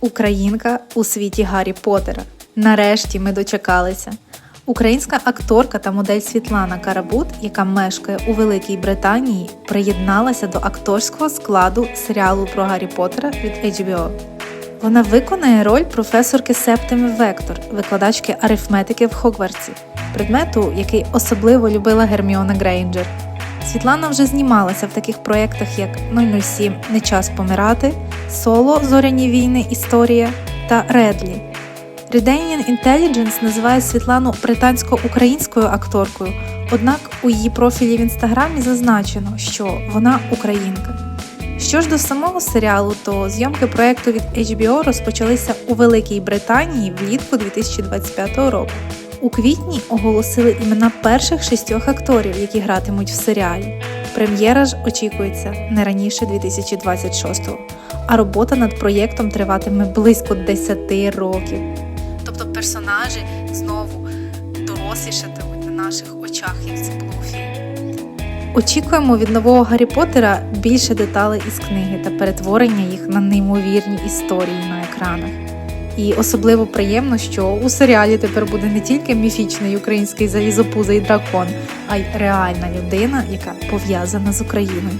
Українка у світі Гаррі Поттера. Нарешті ми дочекалися. Українська акторка та модель Світлана Карабут, яка мешкає у Великій Британії, приєдналася до акторського складу серіалу про Гаррі Поттера від HBO. Вона виконає роль професорки Септими Вектор, викладачки арифметики в Хогвартсі, предмету, який особливо любила Герміона Грейнджер. Світлана вже знімалася в таких проєктах, як 007 Не час помирати, Соло Зоряні війни. Історія та Редлі. Redanian Intelligence називає Світлану британсько-українською акторкою, однак у її профілі в інстаграмі зазначено, що вона українка. Що ж до самого серіалу, то зйомки проекту від HBO розпочалися у Великій Британії влітку 2025 року. У квітні оголосили імена перших шістьох акторів, які гратимуть в серіалі. Прем'єра ж очікується не раніше 2026-го, а робота над проєктом триватиме близько 10 років. Тобто персонажі знову дорослішатимуть на наших очах, як це було у фільмі. Очікуємо від нового Гаррі Поттера більше деталей із книги та перетворення їх на неймовірні історії на екранах. І особливо приємно, що у серіалі тепер буде не тільки міфічний український залізопузий дракон, а й реальна людина, яка пов'язана з Україною.